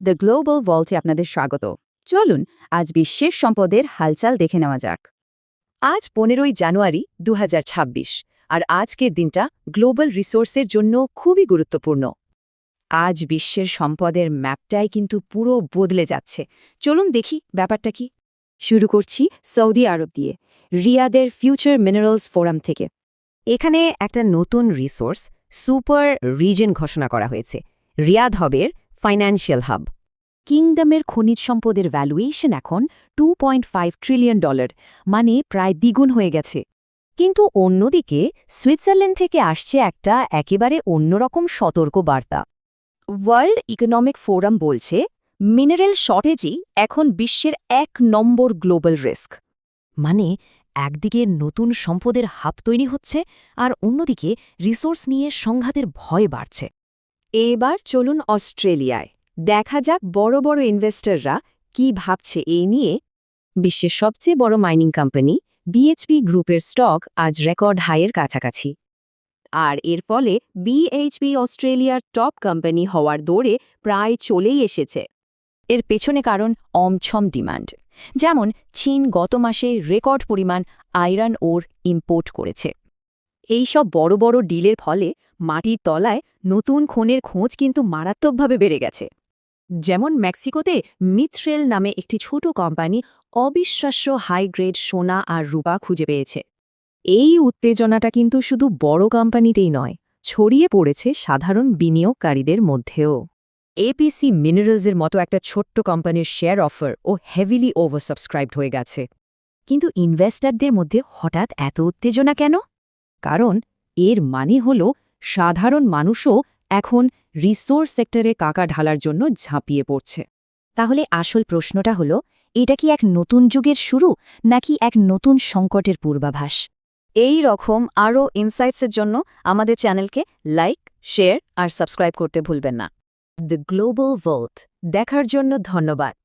The global ভল্টে আপনাদের স্বাগত। চলুন, আজ বিশ্বের সম্পদের হালচাল দেখে নেওয়া যাক। আজ পনেরোই জানুয়ারি দু হাজার ছাব্বিশ, আর আজকের দিনটা গ্লোবাল রিসোর্সের জন্য খুবই গুরুত্বপূর্ণ। আজ বিশ্বের সম্পদের ম্যাপটাই কিন্তু পুরো বদলে যাচ্ছে। চলুন দেখি ব্যাপারটা কি। শুরু করছি সৌদি আরব দিয়ে, রিয়াদের ফিউচার মিনারেলস ফোরাম থেকে। এখানে একটা নতুন রিসোর্স সুপার রিজন ঘোষণা করা হয়েছে। রিয়াদ হবের ফাইন্যান্সিয়াল হাব কিংডমের খনিজ সম্পদের ভ্যালুয়েশন এখন টু ট্রিলিয়ন ডলার মানে প্রায় দ্বিগুণ হয়ে গেছে। কিন্তু অন্যদিকে সুইজারল্যান্ড থেকে আসছে একটা একেবারে অন্যরকম সতর্ক বার্তা ওয়ার্ল্ড ইকোনমিক ফোরাম বলছে মিনারেল শর্টেজই এখন বিশ্বের এক নম্বর গ্লোবাল রিস্ক মানে একদিকে নতুন সম্পদের হাব তৈরি হচ্ছে আর অন্যদিকে রিসোর্স নিয়ে সংঘাতের ভয় বাড়ছে। এবার চলুন অস্ট্রেলিয়ায়। দেখা যাক বড় বড় ইনভেস্টররা কি ভাবছে এই নিয়ে। বিশ্বের সবচেয়ে বড় মাইনিং কোম্পানি বিএচপি গ্রুপের স্টক আজ রেকর্ড হাইয়ের কাছাকাছি। আর এর ফলে বিএইচপি অস্ট্রেলিয়ার টপ কোম্পানি হওয়ার দৌড়ে প্রায় চলেই এসেছে। এর পেছনে কারণ অমছম ডিমান্ড। যেমন, চীন গত মাসে রেকর্ড পরিমাণ আয়রন ওর ইম্পোর্ট করেছে। এই সব বড় বড় ডিলের ফলে মাটির তলায় নতুন খনের খোঁজ কিন্তু মারাত্মকভাবে বেড়ে গেছে। যেমন মেক্সিকোতে মিথ্রেল নামে একটি ছোট কোম্পানি অবিশ্বাস্য হাই গ্রেড সোনা আর রূপা খুঁজে পেয়েছে। এই উত্তেজনাটা কিন্তু শুধু বড় কোম্পানিতেই নয়, ছড়িয়ে পড়েছে সাধারণ বিনিয়োগকারীদের মধ্যেও। এপিসি মিনারেলসের মতো একটা ছোট্ট কোম্পানির শেয়ার অফার ও হেভিলি ওভারসাবস্ক্রাইবড হয়ে গেছে। কিন্তু ইনভেস্টরদের মধ্যে হঠাৎ এত উত্তেজনা কেন? কারণ এর মানে হল সাধারণ মানুষও এখন রিসোর্স সেক্টরে কাকা ঢালার জন্য ঝাঁপিয়ে পড়ছে। তাহলে আসল প্রশ্নটা হল, এটা কি এক নতুন যুগের শুরু, নাকি এক নতুন সংকটের পূর্বাভাস? এই রকম আরও ইনসাইটসের জন্য আমাদের চ্যানেলকে লাইক শেয়ার আর সাবস্ক্রাইব করতে ভুলবেন না। দ্য গ্লোবাল ভোল্ট দেখার জন্য ধন্যবাদ।